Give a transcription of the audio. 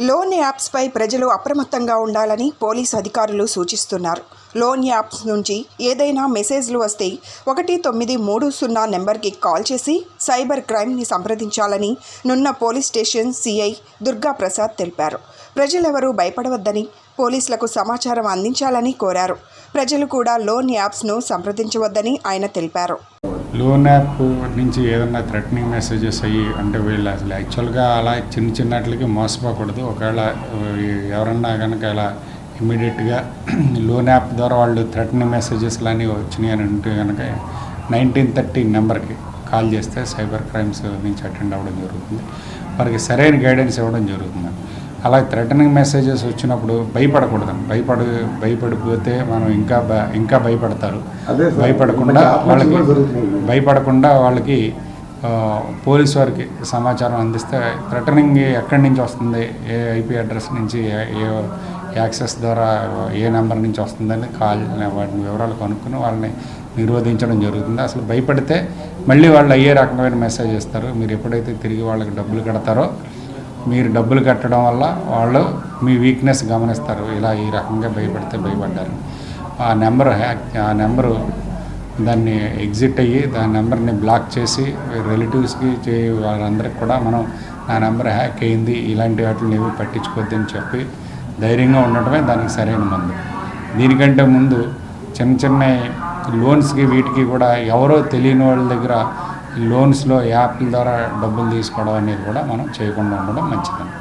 Loan యాప్స్పై ప్రజలు అప్రమత్తంగా ఉండాలని పోలీస్ అధికారులు సూచిస్తున్నారు. లోన్ యాప్స్ నుంచి ఏదైనా మెసేజ్లు వస్తే ఒకటి తొమ్మిది మూడు సున్నా నెంబర్కి కాల్ చేసి సైబర్ క్రైమ్ని సంప్రదించాలని నున్న police station CI Durga Prasad తెలిపారు. ప్రజలెవరూ భయపడవద్దని పోలీసులకు సమాచారం అందించాలని కోరారు. ప్రజలు కూడా లోన్ యాప్స్ను సంప్రదించవద్దని ఆయన తెలిపారు. లోన్ యాప్ నుంచి ఏదన్నా థ్రెటనింగ్ మెసేజెస్ అయ్యి అంటే వీళ్ళు అసలు యాక్చువల్గా అలా చిన్న చిన్నట్లకి మోసపోకూడదు. ఒకవేళ ఎవరన్నా కనుక ఇలా ఇమీడియట్గా లోన్ యాప్ ద్వారా వాళ్ళు థ్రెటనింగ్ మెసేజెస్ లాని వచ్చినాయి అని అంటే కనుక నైన్టీన్ థర్టీ నెంబర్కి కాల్ చేస్తే సైబర్ క్రైమ్స్ నుంచి అటెండ్ అవ్వడం జరుగుతుంది. వారికి సరైన గైడెన్స్ ఇవ్వడం జరుగుతుంది. అలా థ్రెటనింగ్ మెసేజెస్ వచ్చినప్పుడు భయపడకూడదు భయపడ భయపడిపోతే మనం ఇంకా ఇంకా భయపడతారు. భయపడకుండా వాళ్ళకి. భయపడకుండా వాళ్ళకి పోలీస్ వారికి సమాచారం అందిస్తే థ్రెటనింగ్ ఎక్కడి నుంచి వస్తుంది ఏ ఐపీ అడ్రస్ నుంచి ఏ- ఏ యాక్సెస్ ద్వారా ఏ నెంబర్ నుంచి వస్తుందని కాల్ వాటిని వివరాలు కనుక్కొని వాళ్ళని నిరోధించడం జరుగుతుంది అసలు భయపడితే మళ్ళీ వాళ్ళు అయ్యే రకమైన మెసేజ్ ఇస్తారు మీరు ఎప్పుడైతే తిరిగి వాళ్ళకి డబ్బులు కడతారో మీరు డబ్బులు కట్టడం వల్ల వాళ్ళు మీ వీక్నెస్ గమనిస్తారు. ఇలా ఈ రకంగా భయపడితే భయపడ్డారు. ఆ నెంబర్ హ్యాక్ ఆ నెంబరు దాన్ని ఎగ్జిట్ అయ్యి దాని నెంబర్ని బ్లాక్ చేసి రిలేటివ్స్కి చే వాళ్ళందరికీ కూడా మనం నా నెంబర్ హ్యాక్ అయింది ఇలాంటి వాటిని ఏవి పట్టించుకోవద్దని చెప్పి ధైర్యంగా ఉండటమే దానికి సరైన మందు. దీనికంటే ముందు చిన్న చిన్న లోన్స్కి వీటికి కూడా ఎవరో తెలియని వాళ్ళ దగ్గర లోన్స్లో యాప్ల ద్వారా డబ్బులు తీసుకోవడం అనేది కూడా మనం చేయకుండా ఉండడం మంచిదండి